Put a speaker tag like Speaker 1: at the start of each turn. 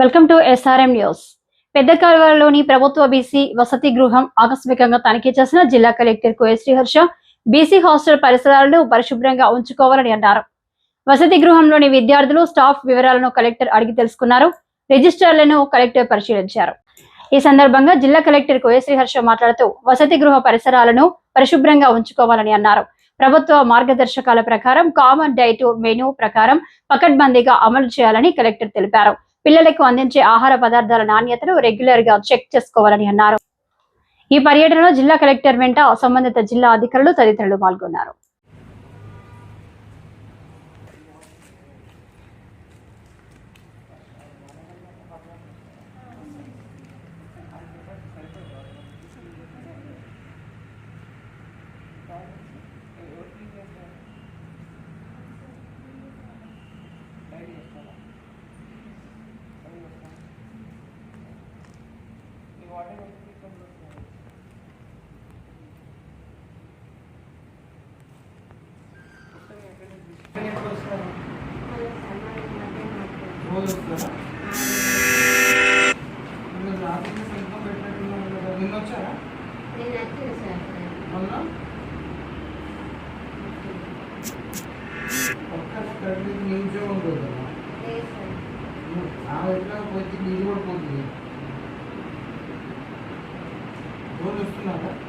Speaker 1: Welcome to SRM news పెద్ద కాలువలోని ప్రభుత్వ BC వసతి గృహం ఆకస్మికంగా తనిఖీ చేసిన జిల్లా collector Koya Sriharsha BC hostel పరిసరాలను పరిశుభ్రంగా ఉంచుకోవాలని అన్నారు. వసతి గృహంలోని విద్యార్థులు స్టాఫ్ వివరాలను కలెక్టర్ అడిగి తెలుసుకున్నారు. రిజిస్టర్లను కలెక్టర్ పరిశీలించారు. ఈ సందర్భంగా జిల్లా కలెక్టర్ కోయ శ్రీహర్ష మాట్లాడుతూ వసతి గృహ పరిసరాలను పరిశుభ్రంగా ఉంచుకోవాలని అన్నారు. ప్రభుత్వ మార్గదర్శకాల ప్రకారం కామన్ డైట్ మెనూ ప్రకారం పకడ్బందీగా అమలు చేయాలని కలెక్టర్ తెలిపారు. పిల్లలకు అందించే ఆహార పదార్థాల నాణ్యతను రెగ్యులర్గా చెక్ చేసుకోవాలని అన్నారు ఈ పర్యటనలో జిల్లా కలెక్టర్ వెంట సంబంధిత జిల్లా అధికారులు తదితరులు పాల్గొన్నారు
Speaker 2: Thank you. ఉంటుంది కదా ఆ ఎట్లా పోతే నీళ్ళు కూడా పోతుంది. 状态。